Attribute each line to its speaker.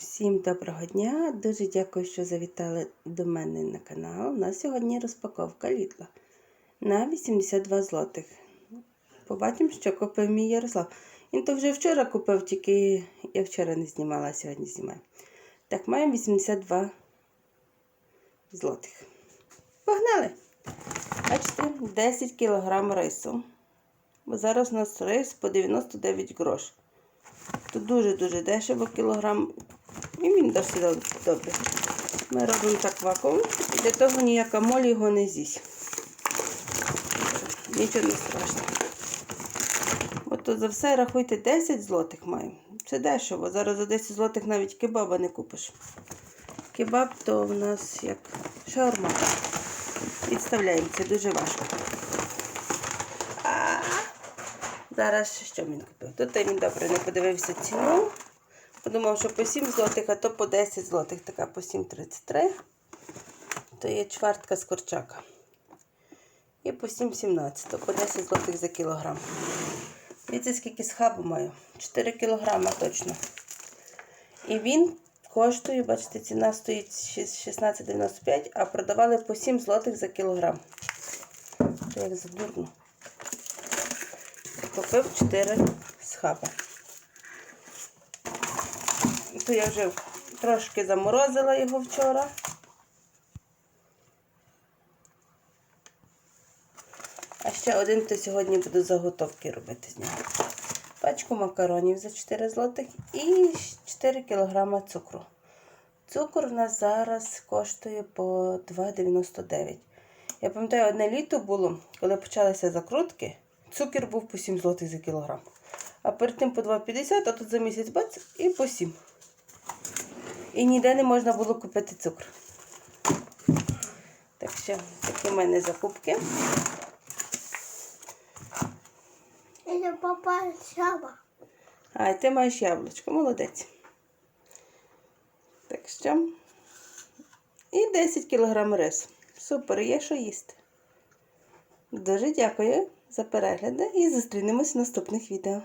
Speaker 1: Всім доброго дня! Дуже дякую, що завітали до мене на канал. У нас сьогодні розпаковка літла на 82 злотих. Побачимо, що купив мій Ярослав. Він то вже вчора купив, тільки я вчора не знімала, а сьогодні знімаю. Так, маємо 82 злотих. Погнали! Бачите, 10 кг рису. Бо зараз у нас рис по 99 грош. Тут дуже-дуже дешево кілограм. І він досить добре. Ми робимо так вакуум. Для того ніяка моль його не з'їсть. Нічого не страшно. От то за все рахуйте 10 злотих маємо. Це дешево. Зараз за 10 злотих навіть кебаба не купиш. Кебаб то в нас як шаурма. Відставляємо, це дуже важко. А, Зараз що він купив? Тут він добре не подивився ціну. Подумав, що по 7 злотих, а то по 10 злотих. Така по 7,33. То є чвертка з корчака. І по 7,17, то по 10 злотих за кілограм. Дивіться, скільки схабу маю. 4 кілограма точно. І він коштує, бачите, ціна стоїть 16,95, а продавали по 7 злотих за кілограм. То як задурно. Купив 4 схаби. То я вже трошки заморозила його вчора. А ще один то сьогодні буду заготовки робити з нього. Пачку макаронів за 4 злотих і 4 кг цукру. Цукор у нас зараз коштує по 2,99. Я пам'ятаю, одне літо було, коли почалися закрутки, цукор був по 7 злотих за кілограм. А перед тим по 2,50, а тут за місяць бац і по 7. І ніде не можна було купити цукор. Так що такі в мене закупки.
Speaker 2: Папа шаба.
Speaker 1: А, і ти маєш яблучко, молодець. Так що. І 10 кг рису. Супер, є що їсти. Дуже дякую за перегляди і зустрінемось в наступних відео.